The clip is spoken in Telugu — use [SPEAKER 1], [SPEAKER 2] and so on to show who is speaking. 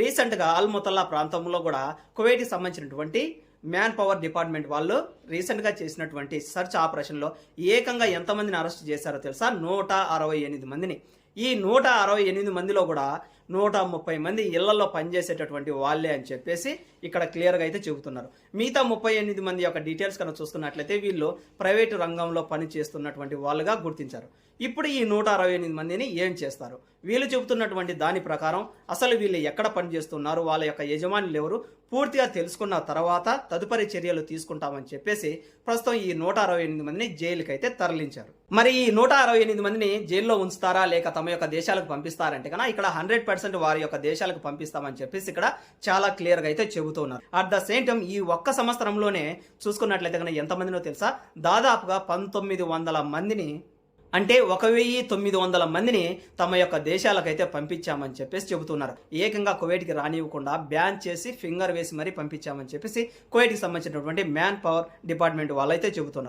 [SPEAKER 1] రీసెంట్గా ఆల్ముతల్లా ప్రాంతంలో కూడా కువైట్కి సంబంధించినటువంటి మ్యాన్ పవర్ డిపార్ట్మెంట్ వాళ్ళు రీసెంట్గా చేసినటువంటి సెర్చ్ ఆపరేషన్లో ఏకంగా ఎంతమందిని అరెస్ట్ చేశారో తెలుసా? నూట అరవై ఎనిమిది మందిని. ఈ నూట అరవై ఎనిమిది మందిలో కూడా నూట ముప్పై మంది ఇళ్ళలో పనిచేసేటటువంటి వాళ్ళే అని చెప్పేసి ఇక్కడ క్లియర్గా అయితే చెబుతున్నారు. మిగతా ముప్పై ఎనిమిది మంది యొక్క డీటెయిల్స్ కనుక చూసుకున్నట్లయితే వీళ్ళు ప్రైవేటు రంగంలో పనిచేస్తున్నటువంటి వాళ్ళుగా గుర్తించారు. ఇప్పుడు ఈ నూట అరవై ఎనిమిది మందిని ఏం చేస్తారు? వీళ్ళు చెబుతున్నటువంటి దాని ప్రకారం అసలు వీళ్ళు ఎక్కడ పని చేస్తున్నారు? వాళ్ళ యొక్క యజమానులు ఎవరు? పూర్తిగా తెలుసుకున్న తర్వాత తదుపరి చర్యలు తీసుకుంటామని చెప్పేసి ప్రస్తుతం ఈ నూట అరవై ఎనిమిది మందిని జైలుకి అయితే తరలించారు. మరి ఈ నూట అరవై ఎనిమిది మందిని జైల్లో ఉంచుతారా? లేక తమ యొక్క దేశాలకు పంపిస్తారంటే కన్నా ఇక్కడ హండ్రెడ్ పర్సెంట్ వారి యొక్క దేశాలకు పంపిస్తామని చెప్పేసి ఇక్కడ చాలా క్లియర్గా అయితే చెబుతున్నారు అట్ ద సేమ్ టైం ఈ ఒక్క సంవత్సరంలోనే చూసుకున్నట్లయితే ఎంత ఎంతమందినో తెలుసా? దాదాపుగా పంతొమ్మిది వందల మందిని అంటే ఒక వెయ్యి తొమ్మిది వందల మందిని తమ యొక్క దేశాలకైతే పంపించామని చెప్పేసి చెబుతున్నారు. ఏకంగా కువైట్కి రానివ్వకుండా బ్యాన్ చేసి ఫింగర్ వేసి మరీ పంపించామని చెప్పేసి కువైట్కి సంబంధించినటువంటి మ్యాన్ పవర్ డిపార్ట్మెంట్ వాళ్ళైతే చెబుతున్నారు.